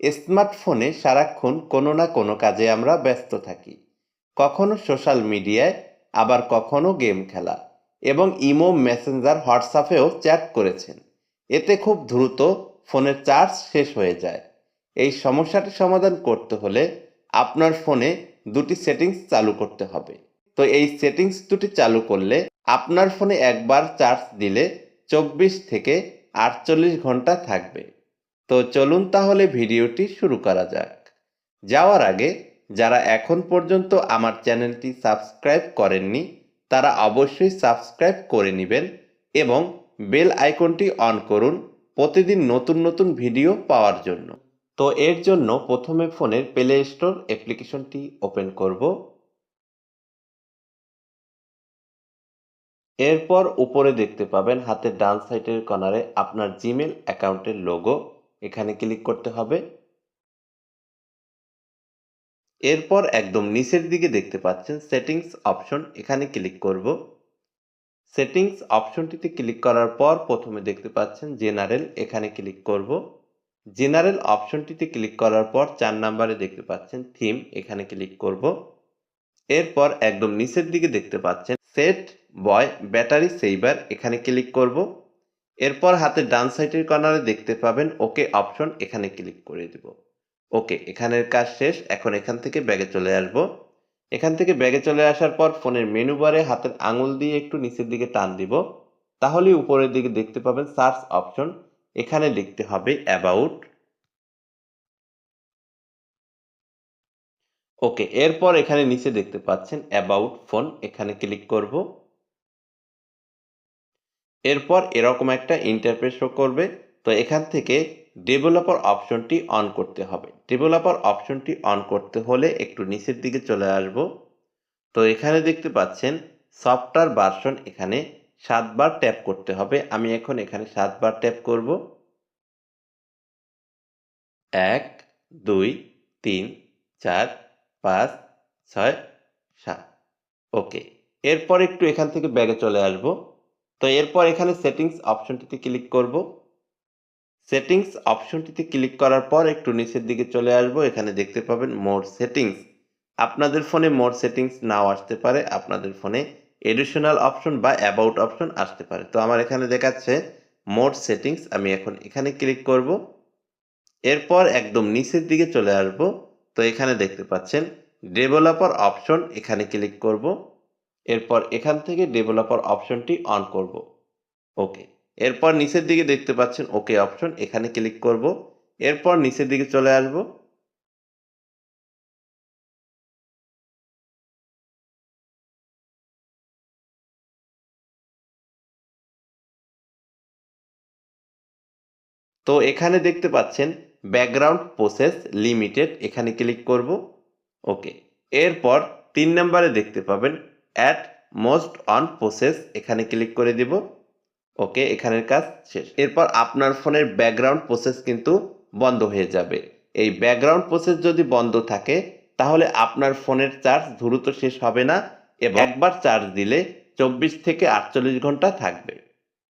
স্মার্টফোনে সারাক্ষণ কোনো না কোনো কাজে আমরা ব্যস্ত থাকি। কখনো সোশ্যাল মিডিয়ায়, আবার কখনো গেম খেলা এবং ইমো, মেসেঞ্জার, হোয়াটসঅ্যাপেও চ্যাট করেছেন। এতে খুব দ্রুত ফোনের চার্জ শেষ হয়ে যায়। এই সমস্যাটি সমাধান করতে হলে আপনার ফোনে দুটি সেটিংস চালু করতে হবে। তো এই সেটিংস দুটি চালু করলে আপনার ফোনে একবার চার্জ দিলে চব্বিশ থেকে আটচল্লিশ ঘণ্টা থাকবে। তো চলুন তাহলে ভিডিওটি শুরু করা যাক। যাওয়ার আগে, যারা এখন পর্যন্ত আমার চ্যানেলটি সাবস্ক্রাইব করেননি, তারা অবশ্যই সাবস্ক্রাইব করে নেবেন এবং বেল আইকনটি অন করুন প্রতিদিন নতুন নতুন ভিডিও পাওয়ার জন্য। তো এর জন্য প্রথমে ফোনের প্লে স্টোর অ্যাপ্লিকেশনটি ওপেন করব। এরপর উপরে দেখতে পাবেন হাতের ডান সাইডের কর্নারে আপনার জিমেল অ্যাকাউন্টের লোগো এখানে ক্লিক করতে হবে। এরপর একদম নিচের দিকে দেখতে পাচ্ছেন সেটিংস অপশন এখানে ক্লিক করব। সেটিংস অপশনটিতে ক্লিক করার পর প্রথমে দেখতে পাচ্ছেন জেনারেল এখানে ক্লিক করব। জেনারেল অপশনটিতে ক্লিক করার পর চার নাম্বারে দেখতে পাচ্ছেন থিম এখানে ক্লিক করব। এরপর একদম নিচের দিকে দেখতে পাচ্ছেন সেট বয় ব্যাটারি সেইভার এখানে ক্লিক করব। এরপর হাতের ডান সাইডের কর্নারে দেখতে পাবেন ওকে অপশন এখানে ক্লিক করে দেব। ওকে, এখানের কাজ শেষ। এখন এখান থেকে ব্যাগে চলে আসব। এখান থেকে ব্যাগে চলে আসার পর ফোনের মেনু বারে হাতের আঙুল দিয়ে একটু নিচের দিকে টান দিব। তাহলেই উপরের দিকে দেখতে পাবেন সার্চ অপশন। এখানে লিখতে হবে অ্যাবাউট। ওকে, এরপর এখানে নিচে দেখতে পাচ্ছেন অ্যাবাউট ফোন। এখানে ক্লিক করব। এরপর এরকম একটা ইন্টারফেস শো করবে। তো এখান থেকে ডেভেলপার অপশনটি অন করতে হবে। ডেভেলপার অপশনটি অন করতে হলে একটু নিচের দিকে চলে আসব। তো এখানে দেখতে পাচ্ছেন সফটওয়্যার ভার্সন এখানে সাতবার ট্যাপ করতে হবে। আমি এখন এখানে সাতবার ট্যাপ করব। এক, দুই, তিন, চার, পাঁচ, ছয়, সাত। ওকে, এরপর একটু এখান থেকে ব্যাগে চলে আসব। তো এরপর এখানে সেটিংস অপশনটিতে ক্লিক করব। সেটিংস অপশনটিতে ক্লিক করার পর একটু নিচের দিকে চলে আসব। এখানে দেখতে পাবেন মোর সেটিংস আপনাদের ফোনে মোর সেটিংস নাও আসতে পারে। আপনাদের ফোনে এডিশনাল অপশন বা অ্যাবাউট অপশন আসতে পারে। তো আমার এখানে দেখাচ্ছে মোর সেটিংস আমি এখন এখানে ক্লিক করব। এরপর একদম নিচের দিকে চলে আসব। তো এখানে দেখতে পাচ্ছেন ডেভেলপার অপশন এখানে ক্লিক করব। এরপর এখান থেকে ডেভেলপার অপশনটি অন করব। ওকে এরপর নিচের দিকে দেখতে পাচ্ছেন ওকে অপশন এখানে ক্লিক করব। এরপর নিচের দিকে চলে আসব। তো এখানে দেখতে পাচ্ছেন ব্যাকগ্রাউন্ড প্রসেস লিমিটেড এখানে ক্লিক করব। ওকে এরপর তিন নম্বরে দেখতে পাবেন অ্যাট মোস্ট অন প্রসেস এখানে ক্লিক করে দিব। ওকে এখানের কাজ শেষ। এরপর আপনার ফোনের ব্যাকগ্রাউন্ড প্রসেস কিন্তু বন্ধ হয়ে যাবে। এই ব্যাকগ্রাউন্ড প্রসেস যদি বন্ধ থাকে, তাহলে আপনার ফোনের চার্জ দ্রুত শেষ হবে না এবং একবার চার্জ দিলে চব্বিশ থেকে আটচল্লিশ ঘণ্টা থাকবে।